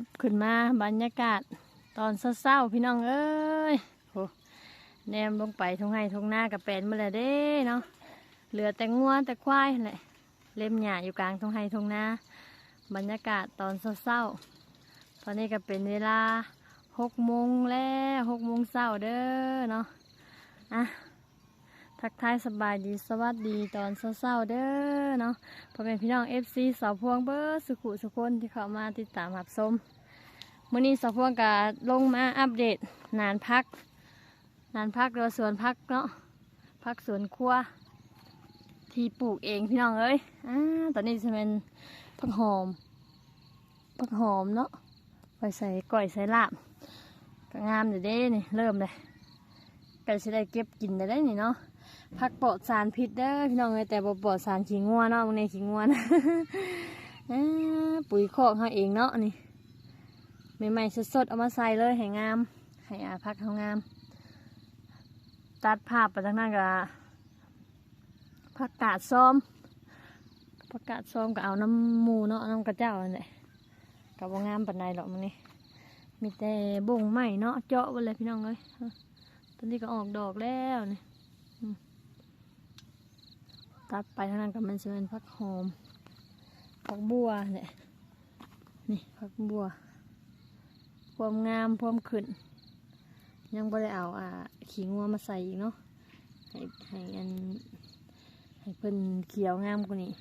บขึ้นมาบรรยากาศตอนเศร้าๆพี่น้องเอ้ยโหแนมลงไปทงไห้ทงหน้ากับแปนมาแล้วเด้เนาะเหลือแต่งัวแต่ควายแหละเล่มหญ้าอยู่กลางทงไห้ทงนาบรรยากาศตอนเศร้าๆตอนนี้ก็เป็นเวลาหกโมงแล้วหกโมงเช้าเด้อเนาะอะ ทักทายสบายดีสวัสดีตอนเศร้าๆเด้อเนาะพ่อแม่พี่น้องเอฟซีสาวพวงเบอร์สุขุสุคนที่เข้ามาติดตามรับชมมื้อนี้สาวพวงก็ลงมาอัปเดต นานพัก นานพักเรือสวนพักเนาะพักสวนครัว ที่ปลูกเองพี่น้องเอ้ยอ่าตอนนี้จะเป็นผักหอมผักหอมเนาะไปใส่ก้อยใส่ลาบก็งามเดี๋ยวเด้นี่เริ่มเลยก็จะได้เก็บกินได้นี่เนาะ ผักปลอดสารพิษเด้อพี่น้องเอ้ยแต่บ่ปลอดสารขี้งัวเนาะมึงในขี้งัวนะปุ๋ยคอกเฮาเองเนาะนี่ใหม่ๆสดๆเอามาใส่เลยให้งามให้อาพักเฮางาม ตัดภาพไปทางนั้นก็ผักกาดซ้อมผักกาดซ้อมก็เอาน้ำหมูเนาะน้ำกระเจ้านั่นแหละกับว่างามปานใดหรอกมึงนี่มีแต่บ่งใหม่เนาะเจาะไปเลยพี่น้องเอ้ยตอนนี้ก็ออกดอกแล้วนี่ ตัดไปทางนั้นก็มันจะเป็นผักหอมผักบัวเนี่ยนี่ผักบัวความงามความขึ้น ยังไม่ได้เอาอ่าขี้งัวมาใส่อีกเนาะให้ให้อันให้เพิ่นเขียวงามกว่านี้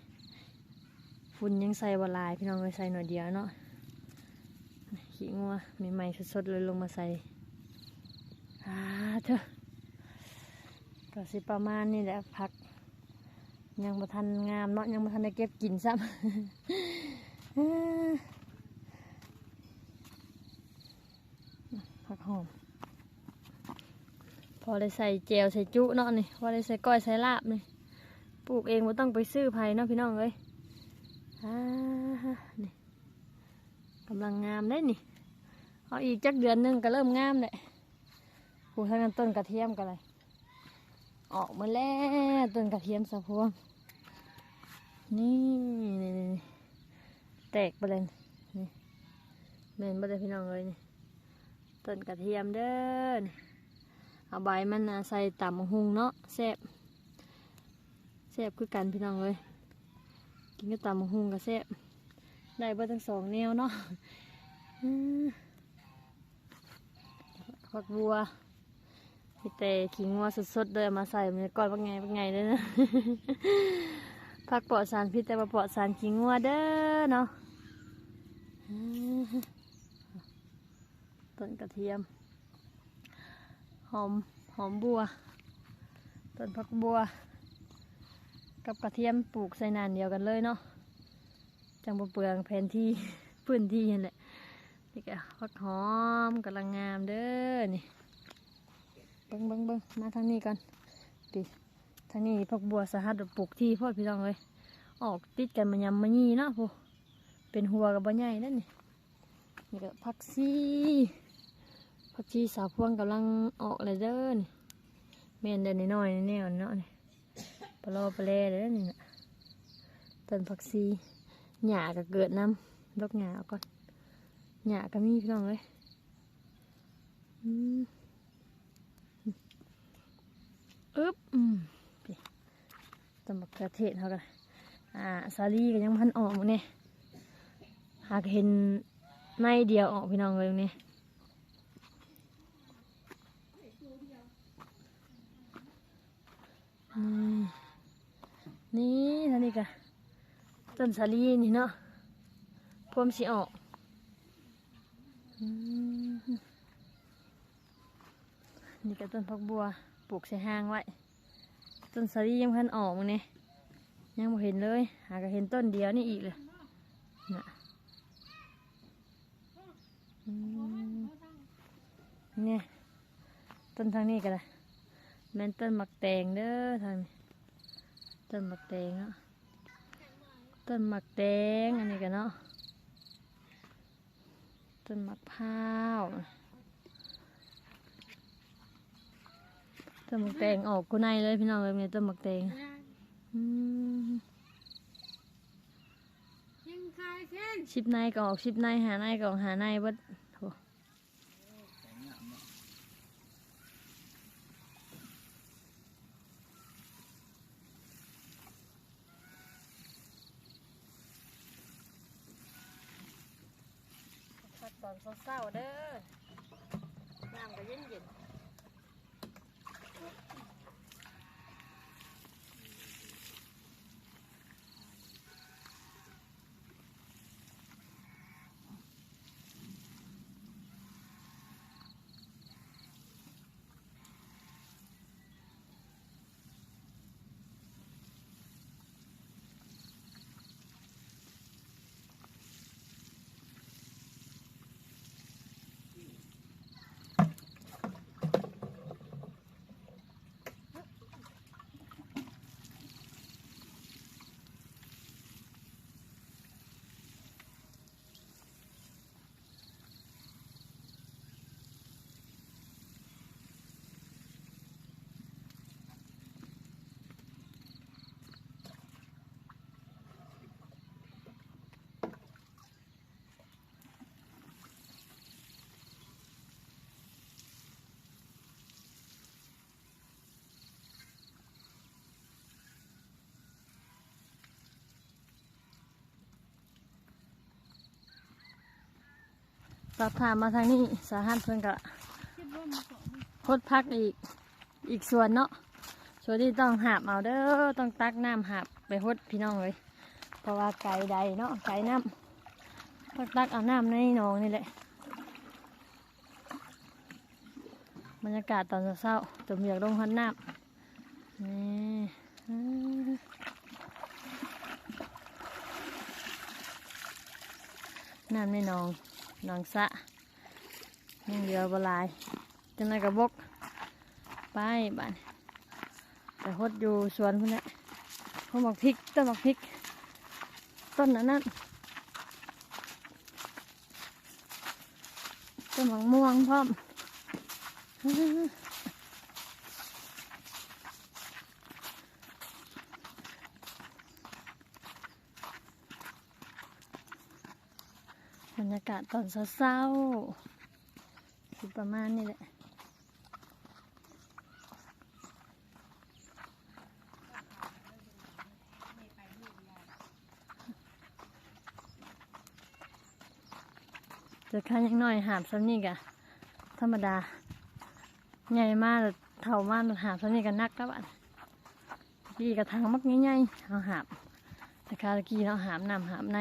ฝุ่นยังใส่บหลาย พี่น้องเลยใส่หน่อยเดียวเนาะขี้งัวใหม่ๆสดๆเลยลงมาใส่อ่าเถอะก็สิประมาณนี้แหละผัก ยังบ่ทันงามเนาะยังบ่ทันได้เก็บกินซ้ำผักหอม พอได้ใส่แจวใส่จุเนาะนี่พอได้ใส่ก้อยใส่ลาบนี่ปลูกเองบ่ต้องไปซื้อไผเนาะพี่น้องเอ้ยอ่านี่กำลังงามได้นี่เอาอีกจักเดือนหนึงก็เริ่มงามแหละปลูกทางนั้นต้นกระเทียมกันเลยออกมาแล้วต้นกระเทียมสะพวง นี่นี่นี่แตกไปเลยนี่เมนบ่ได้พี่น้องเลยนี่ต้นกระเทียมเด้อนี่เอาใบมันใส่ต่ำหุงเนาะแซ่บแซ่บคือกันพี่น้องเลยกินกับต่ำหุงกับแซ่บได้เบ่ทั้งสองแนวเนาะผักบัวมีแต่ขิงงัวสดๆเลยเอามาใส่มันก้อยว่าไงว่าไงเลยนะ ผักปลอดสารพิษแต่ว่าปลอดสารขี้งัวเด้อเนาะต้นกระเทียม หอมหอมบัว ต้นผักบัว กับกระเทียมปลูกใส่นานเดียวกันเลยเนาะจังบเปลืองแผนที่พื้นที่นั่นแหละนี่ก็ผักหอมกำลังงามเด้อนี่เบิ้งเบิ้งเบิ้งมาทางนี้ก่อนดิ ทางนี้ผักบัวสหัสปลูกที่พ่อพี่น้องเลยออกติดกันมันยำมันยีเนาะพูเป็นหัวกับใบใหญ่นั่นนี่นี่ก็ผักชีผักชีสาวพวงกำลังออกเลยเด้อนี่แม่นเดินน้อยแน่ๆเนาะนี่ปลอปลาแลเด้อนี่นะต้นผักชีหญ้าก็เกิดน้ำดอกหญ้าเอาก่อนหญ้าก็มีพี่น้องเลยอืมอึ๊บอืม ต้นมะเขือเทศเขากันอ่าซาลี่ก็ยังพันออกหมดเนี่ยหากเห็นในเดียวออกพี่น้องเลยนี่นี่นี่ท่านี่กะต้นซาลีนี่เนาะพวมสิออกอืมนี่ก็ต้นพักบัวปลูกใส่ห้างไว้ ต้นซาลียังพันออกหมดเนี่ยยังไม่เห็นเลย หากเห็นต้นเดียวนี่อีกเลยนะเนี่ยต้นทางนี้กันเลยแม่นต้นหมักแตงเด้อทางนี้ต้นหมักแตงเนาะต้นหมักแตงอันนี้กันเนาะต้นหมักพร้าว ต้นหมักแตงออกกูในเลยพี่น้องเลยเนี่ยต้นหมักแตงอืมยังคายเส้นชิบในก็ออกชิบในหาในก็ออกหาในเบิดโถพักตอนเศร้าๆเด้อน้ำก็เย็นเย็นปรับผ่านมาทางนี้สาหัสเพิ่นกะพดพักอีกอีกส่วนเนาะส่วนที่ต้องหาบเอาเด้อต้องตักน้ำหาบไปหดพี่น้องเลยเพราะว่าไก่ใดเนาะไก่น้ำต้องตักเอาน้ำในหนองนี่แหละบรรยากาศตอนเช้าๆจมอยากลงหันน้ำนี่น้ำในหนอง นองสะยังเหลือบลายจังไรกระบกไปบ้านแต่ฮดอยู่สวนพุ่นแหละเขาหมักพริกต้นหมักพริก ต้นนั้นนั่นต้นหมักม่วงพร้อม บรรยากาศตอนเศร้าๆคือประมาณนี้แหละแต่ข้ายังน้อยหาบซ้ำนี่กะธรรมดา ใหญ่มากแต่เท่ามากหาบซ้ำนี่กันนักครับอันกี่กระทางมักง่ายๆเอาหาบแต่คาตะกี้เราหามนำหามใน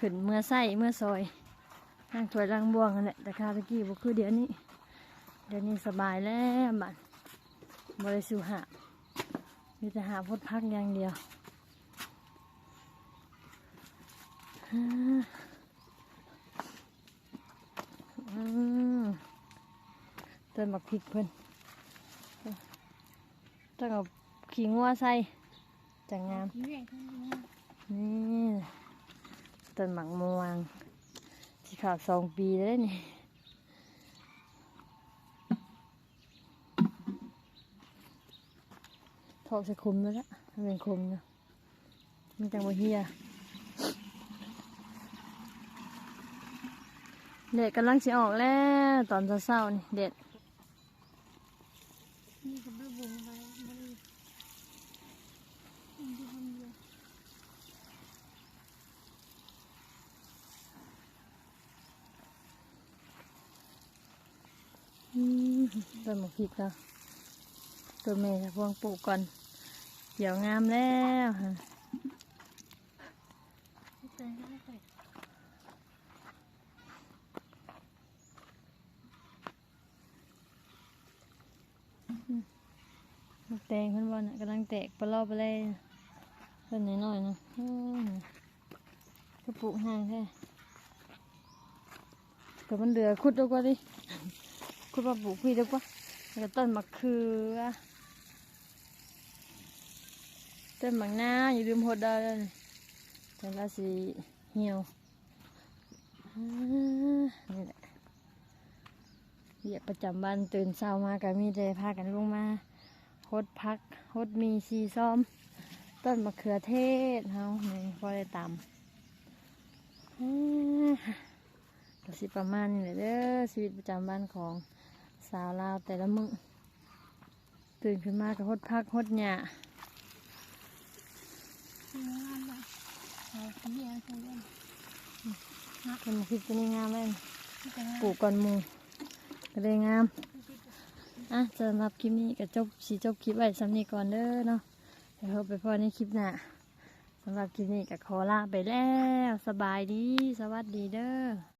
ขึ้นเมื่อไส้เมื่อซอยนั่งถวยรังบวงกันแหละแต่คาตะกี้บ่คือเดี๋ยวนี้ เดี๋ยวนี้สบายแล้วบัดบริสุทธิ์หาบมีแต่หาพดพักอย่างเดียวฮ่าอืมต้นบักพริกเพิ่นต้องเอาขี้งัวใส่จังงามนี่ ต้นหมักม่วงที่ขาดสองปีแล้วนี่ทอกใส่คุมแล้วละมันเป็นคุมเนาะมันจังบ่เฮียเด็ดกำลังสิออกแล้ว ตอนเช้าๆนี่เด็ดนี่ก็ไม่บุญไปไม่ได้อินที่ทำเยอะ อืม ต้นหมกพริกแล้วตัวเมย์จะพวงปลูกก่อนเดี๋ยวงามแล้วฮะไม่เจอก็ไม่เคยลูกแตงเพิ่นบอลน่ะกำลังแตกปลอบไปเลยเพิ่นน้อยๆนะก็ปลูกห่างแค่แต่มันเหลือขุดดีกว่าดิ ขุดมาปลูกพี่ดีกว่าแล้วต้นมะเขือ ต้นมะนาวอย่าลืมหดได้เลยแต่ละสีเหี่ยวนี่แหละเหยียบประจำวันตื่นเช้ามาก็มีแต่พากันลงมาฮดพักฮดมีซีซ้อม ต้นมะเขือเทศเฮานี่พอได้ตเอ้ยก็สิประมาณนี้แหละเด้อชีวิตประจำวันของ สาวลาวแต่ละมื้อตื่นขึ้นมาก็หดพักหดหญ้าทำงานละเอาขยาเล่นคนคิดจะนี่งามแม่ปลูกก่อนมูก็ได้งามอะสำหรับคลิปนี้ก็จบสีจบคลิปไว้สำนีก่อนเด้อเนาะเดี๋ยวไปพอในคลิปหน้าสำหรับคลิปนี้ก็ขอลาไปแล้ว สบายดี สวัสดีเด้อ